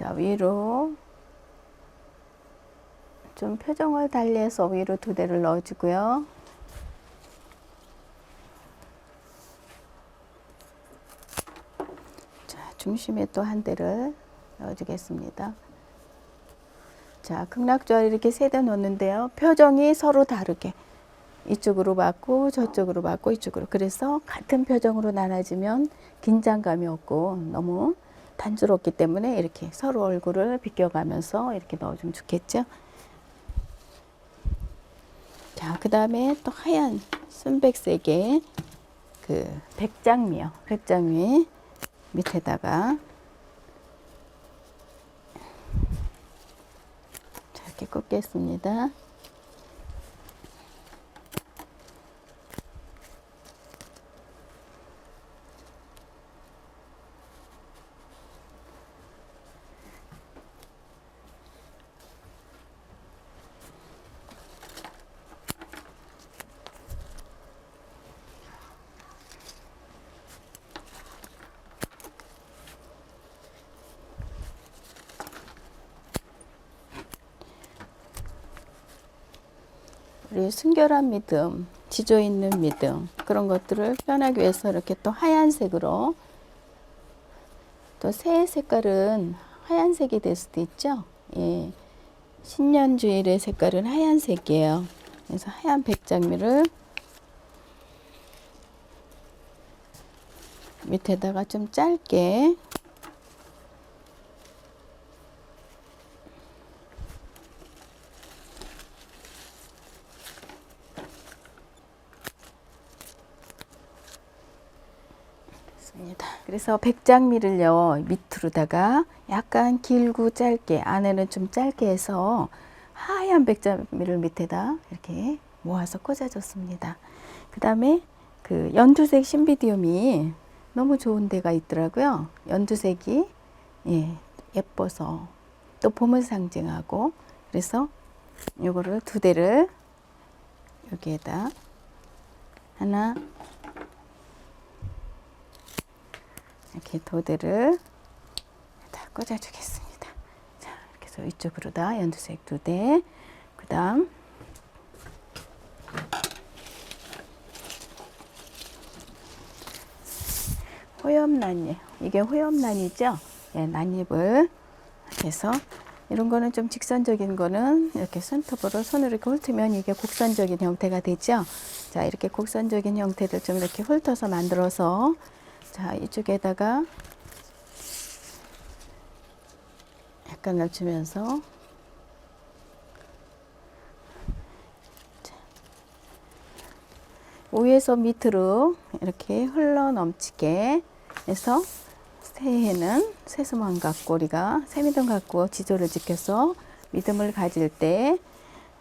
자, 위로 좀 표정을 달리해서 위로 두 대를 넣어주고요. 자, 중심에 또 한 대를 넣어주겠습니다. 자, 극락조화를 이렇게 세대 놓는데요. 표정이 서로 다르게 이쪽으로 맞고 저쪽으로 맞고 이쪽으로 그래서 같은 표정으로 나눠지면 긴장감이 없고 너무 단조롭기 때문에 이렇게 서로 얼굴을 비껴가면서 이렇게 넣어주면 좋겠죠. 자, 그 다음에 또 하얀 순백색의 그 백장미요. 백장미 밑에다가 자, 이렇게 꽂겠습니다. 우리 순결한 믿음, 지조 있는 믿음 그런 것들을 표현하기 위해서 이렇게 또 하얀색으로 또 새의 색깔은 하얀색이 될 수도 있죠. 예. 신년 주일의 색깔은 하얀색이에요. 그래서 하얀 백장미를 밑에다가 좀 짧게 있습니다. 그래서 백장미를요 밑으로다가 약간 길고 짧게 안에는 좀 짧게 해서 하얀 백장미를 밑에다 이렇게 모아서 꽂아줬습니다. 그 다음에 그 연두색 신비디움이 너무 좋은 데가 있더라고요. 연두색이 예, 예뻐서 또 봄을 상징하고 그래서 요거를 두 대를 여기에다 하나 이렇게 도대를 다 꽂아주겠습니다. 자, 이렇게 해서 이쪽으로 다 연두색 두 대, 그 다음 호엽난잎, 이게 호엽난이죠? 예, 난잎을 해서 이런 거는 좀 직선적인 거는 이렇게 손톱으로 손으로 이렇게 훑으면 이게 곡선적인 형태가 되죠. 자, 이렇게 곡선적인 형태를 좀 이렇게 훑어서 만들어서 자, 이쪽에다가 약간 낮추면서. 자, 위에서 밑으로 이렇게 흘러 넘치게 해서 새해는 새수만 갖고 우리가 새믿음 갖고 지조를 지켜서 믿음을 가질 때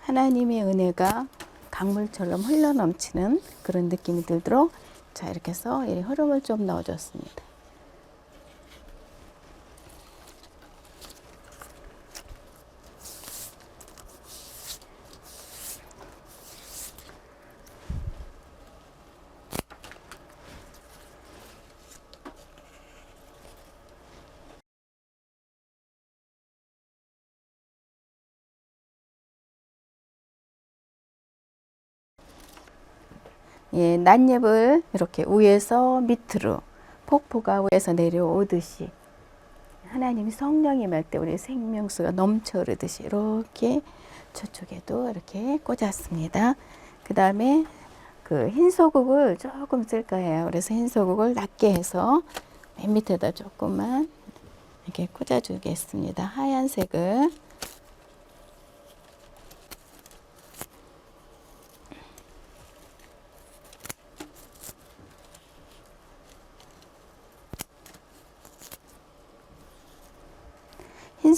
하나님의 은혜가 강물처럼 흘러 넘치는 그런 느낌이 들도록 자 이렇게 해서 이 흐름을 좀 넣어줬습니다. 예, 난잎을 이렇게 위에서 밑으로 폭포가 위에서 내려오듯이 하나님이 성령이 말때 우리 생명수가 넘쳐 흐르듯이 이렇게 저쪽에도 이렇게 꽂았습니다. 그 다음에 그 흰 소국을 조금 쓸 거예요. 그래서 흰 소국을 낮게 해서 맨 밑에다 조금만 이렇게 꽂아주겠습니다. 하얀색을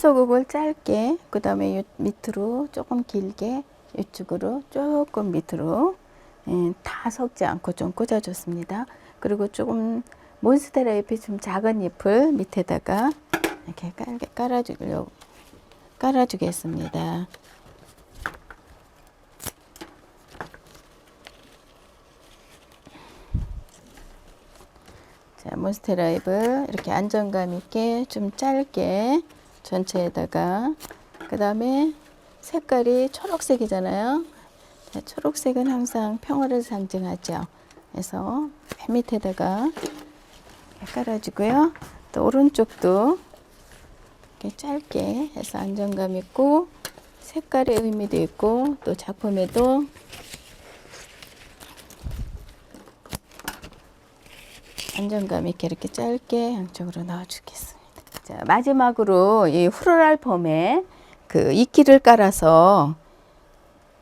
흰소국을 짧게 그 다음에 밑으로 조금 길게 이쪽으로 조금 밑으로 예, 다 섞지 않고 좀 꽂아줬습니다. 그리고 조금 몬스테라 잎이 좀 작은 잎을 밑에다가 이렇게 깔게 깔아주려고 깔아주겠습니다. 자, 몬스테라 잎을 이렇게 안정감 있게 좀 짧게 전체에다가 그 다음에 색깔이 초록색이잖아요. 자, 초록색은 항상 평화를 상징하죠. 그래서 맨 밑에다가 깔아주고요. 또 오른쪽도 이렇게 짧게 해서 안정감 있고 색깔의 의미도 있고 또 작품에도 안정감 있게 이렇게 짧게 양쪽으로 넣어주겠습니다. 자, 마지막으로 이 후르랄 폼에 그 이끼를 깔아서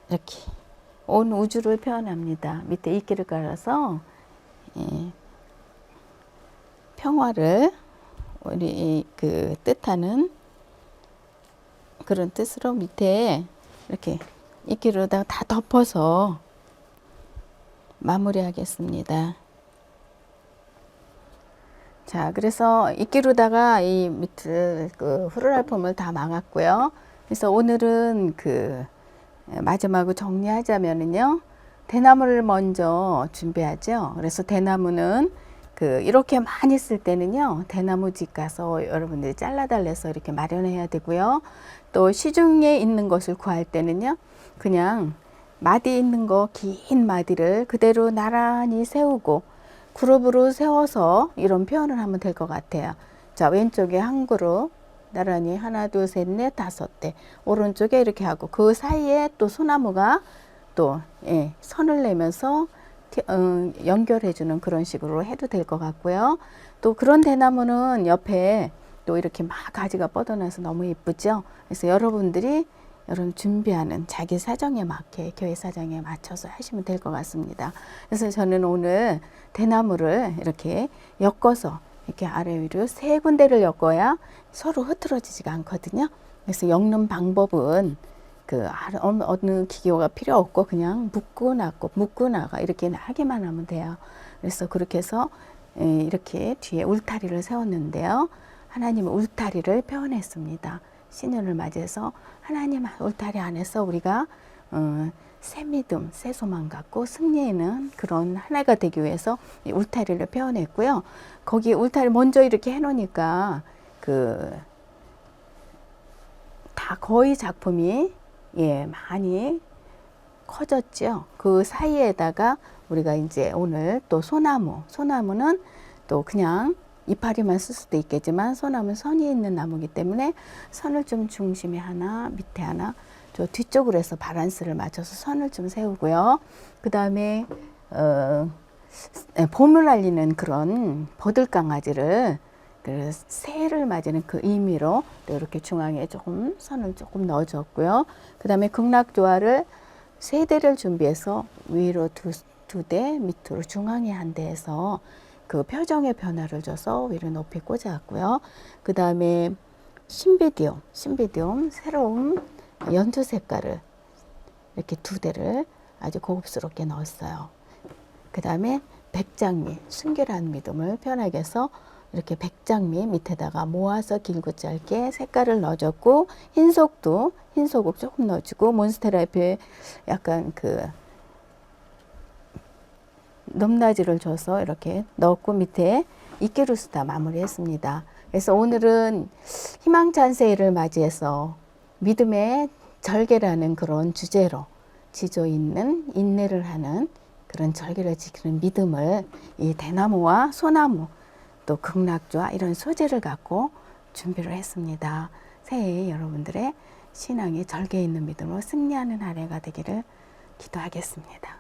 이렇게 온 우주를 표현합니다. 밑에 이끼를 깔아서 예, 평화를 우리 그 뜻하는 그런 뜻으로 밑에 이렇게 이끼로다가 다 덮어서 마무리하겠습니다. 자, 그래서 이끼로다가 이 밑을 그 후르랄폼을 다 막았고요. 그래서 오늘은 그 마지막으로 정리하자면은요. 대나무를 먼저 준비하죠. 그래서 대나무는 그 이렇게 많이 쓸 때는요. 대나무 집 가서 여러분들이 잘라달래서 이렇게 마련해야 되고요. 또 시중에 있는 것을 구할 때는요. 그냥 마디 있는 거 긴 마디를 그대로 나란히 세우고 그룹으로 세워서 이런 표현을 하면 될 것 같아요. 자, 왼쪽에 한 그룹, 나란히 하나, 둘, 셋, 넷, 다섯 대. 오른쪽에 이렇게 하고 그 사이에 또 소나무가 또 예, 선을 내면서 티- 어, 연결해주는 그런 식으로 해도 될 것 같고요. 또 그런 대나무는 옆에 또 이렇게 막 가지가 뻗어나서 너무 예쁘죠. 그래서 여러분들이 여러분 준비하는 자기 사정에 맞게 교회 사정에 맞춰서 하시면 될 것 같습니다. 그래서 저는 오늘 대나무를 이렇게 엮어서 이렇게 아래 위로 세 군데를 엮어야 서로 흐트러지지가 않거든요. 그래서 엮는 방법은 그 아- 어느- 기교가 필요 없고 그냥 묶고 나고 묶고 나가 이렇게 하기만 하면 돼요. 그래서 그렇게 해서 에, 이렇게 뒤에 울타리를 세웠는데요. 하나님은 울타리를 표현했습니다. 신년을 맞이해서 하나님 울타리 안에서 우리가 어, 새 믿음, 새 소망 갖고 승리하는 그런 한 해가 되기 위해서 이 울타리를 표현했고요. 거기 울타리 먼저 이렇게 해놓으니까 그 다 거의 작품이 예 많이 커졌죠. 그 사이에다가 우리가 이제 오늘 또 소나무, 소나무는 또 그냥 이파리만 쓸 수도 있겠지만 소나무는 선이 있는 나무기 때문에 선을 좀 중심에 하나, 밑에 하나, 저 뒤쪽으로 해서 바란스를 맞춰서 선을 좀 세우고요. 그 다음에 어, 에, 봄을 알리는 그런 버들강아지를 그 새를 맞이는 그 의미로 또 이렇게 중앙에 조금 선을 조금 넣어줬고요. 그 다음에 극락조화를 세 대를 준비해서 위로 두, 두 대, 밑으로 중앙에 한 대에서 그 표정의 변화를 줘서 위로 높이 꽂아왔고요. 그 다음에 신비디움, 신비디움 새로운 연두 색깔을 이렇게 두 대를 아주 고급스럽게 넣었어요. 그 다음에 백장미, 순결한 믿음을 표현하기 위해서 이렇게 백장미 밑에다가 모아서 길고 짧게 색깔을 넣어줬고 흰속도 흰속을 조금 넣어주고 몬스테라 잎에 약간 그 높낮이를 줘서 이렇게 넣었고 밑에 이끼루스다 마무리했습니다. 그래서 오늘은 희망찬세일을 맞이해서 믿음의 절개라는 그런 주제로 지조 있는 인내를 하는 그런 절개를 지키는 믿음을 이 대나무와 소나무 또 극락조와 이런 소재를 갖고 준비를 했습니다. 새해 여러분들의 신앙의 절개 있는 믿음으로 승리하는 한 해가 되기를 기도하겠습니다.